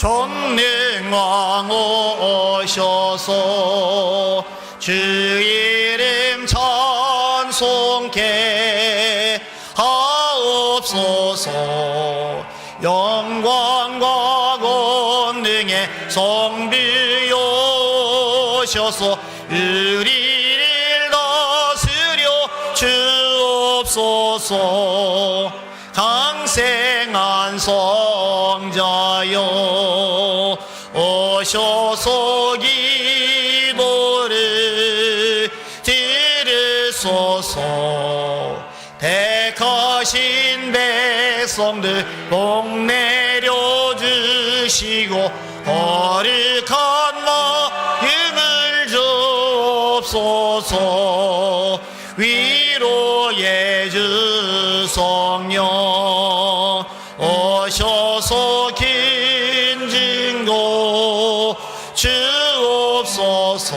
전능왕 오셔서 주 이름 찬송케 하옵소서. 영광과 권능의 성비오셔서 우리를 다스려 주옵소서. 강생 한 성자여 오셔서 기도를 들으소서. 택하신 백성들 복 내려주시고 거룩한 마음을 주옵소서. 위로의 주 성령 오셔서 긴 증거 주옵소서.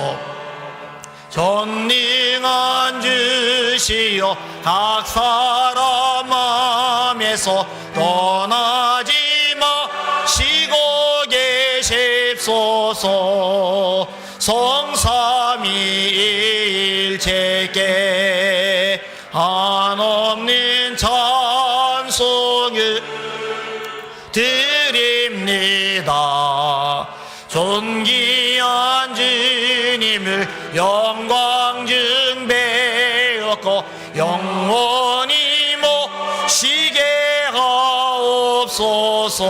전능한 주시여 각 사람 마음에서 떠나지 마시고 계십소서. 성삼위일체께 한없는 찬송을 드립니다. 존귀한 주님을 영광 증배였고 영원히 모시게 하옵소서